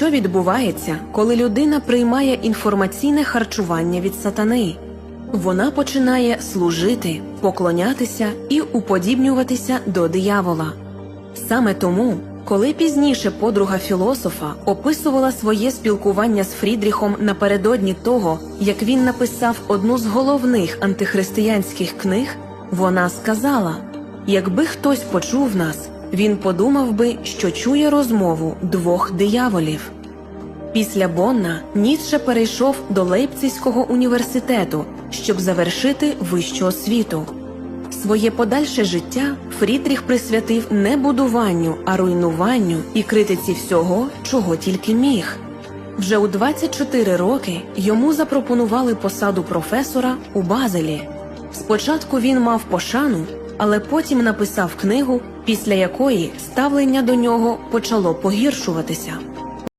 Що відбувається, коли людина приймає інформаційне харчування від сатани? Вона починає служити, поклонятися і уподібнюватися до диявола. Саме тому, коли пізніше подруга філософа описувала своє спілкування з Фрідріхом напередодні того, як він написав одну з головних антихристиянських книг, вона сказала: якби хтось почув нас, він подумав би, що чує розмову двох дияволів. Після Бонна Ніцше перейшов до Лейпцизького університету, щоб завершити вищу освіту. Своє подальше життя Фрідріх присвятив не будуванню, а руйнуванню і критиці всього, чого тільки міг. Вже у 24 роки йому запропонували посаду професора у Базелі. Спочатку він мав пошану, але потім написав книгу, після якої ставлення до нього почало погіршуватися.